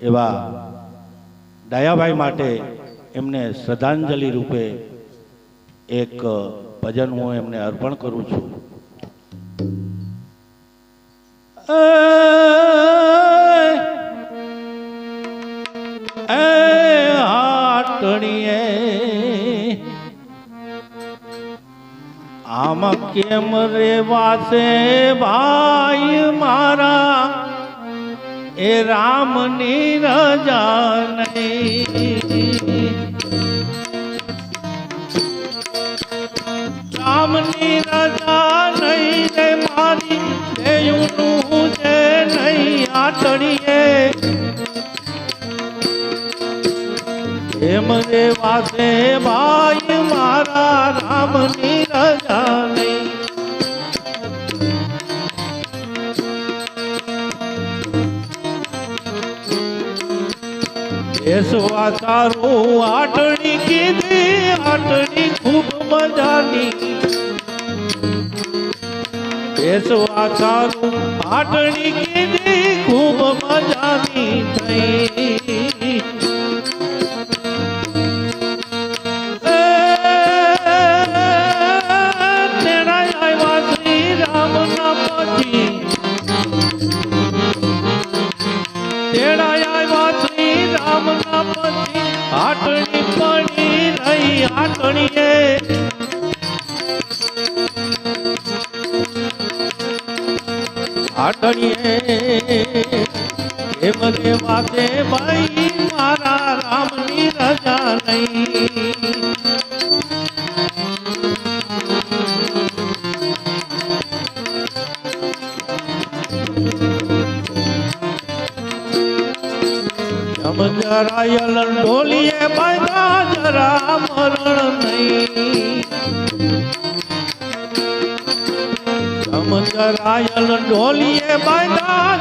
એવા દયાભાઈ માટે એમને શ્રદ્ધાંજલિ રૂપે એક ભજન હું એમને અર્પણ કરું છું. હાટણીએ આમ કેમ રેવાશે ભાઈ મારા એ રામની રજા નહીં. રામની રજા નહીં રે મારી જે છે નહીં આટણીએ એમ રે વાસે ભાઈ મારા રામની બેસવા તારું આટણી કીધી આટણી ખૂબ મજાની. બેસવા તારું આટણી કીધી ખૂબ મજાની થઈ. રહી આટણીએ આટણીએ એમ દેવા દે ભાઈ મારા રામની રજા નહીં જમ જરાયલ ઢોલીએ બાંધા જરા મરણ નહીં. જરાયલ ડોલીએ બાંધા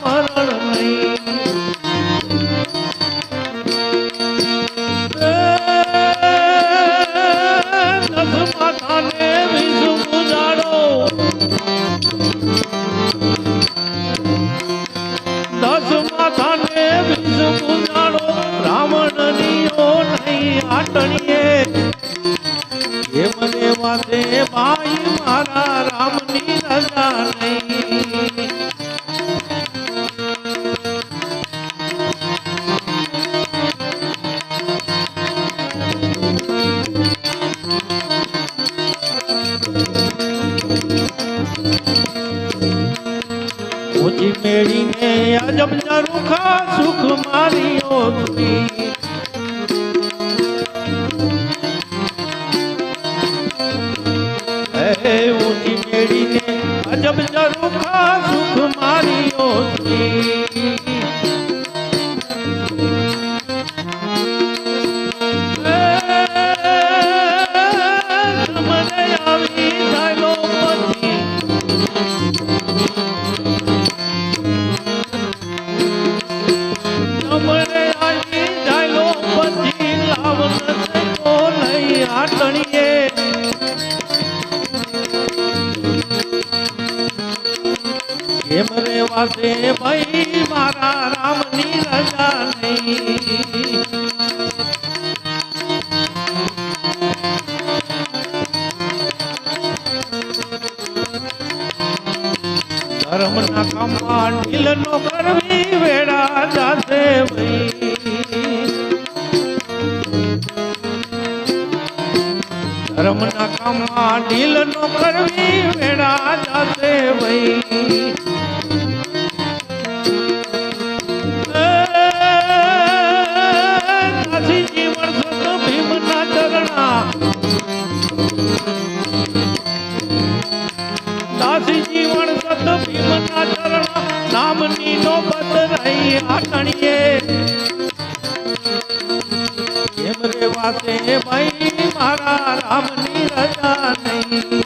મરણ નહીં. વાસે ભાઈ, મારા રામની રજા નહીં. ધર્મના કામમાં ઢીલ નો કરવી વેડા જાશે ભાઈ. ધર્મના કામમાં ઢીલ નો કરવી આટણીએ કેમ રે વાતે ભાઈ મારા રામની રજા નહીં.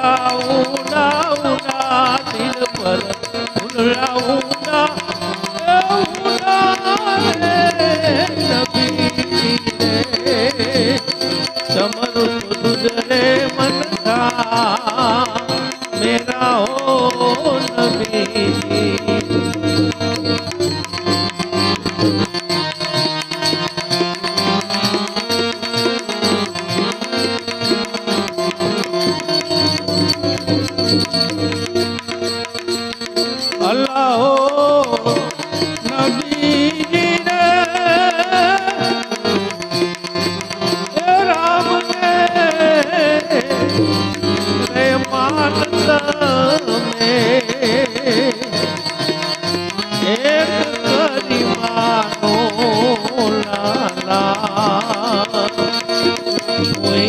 ઉડા ઉડા ઉડા દિલ પર ઉડા ઉડા સમરું ગુજરે મન કા ના ના કોઈ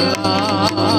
la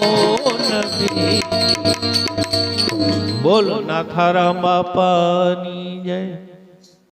નબી બોલો ના બાપાની. જય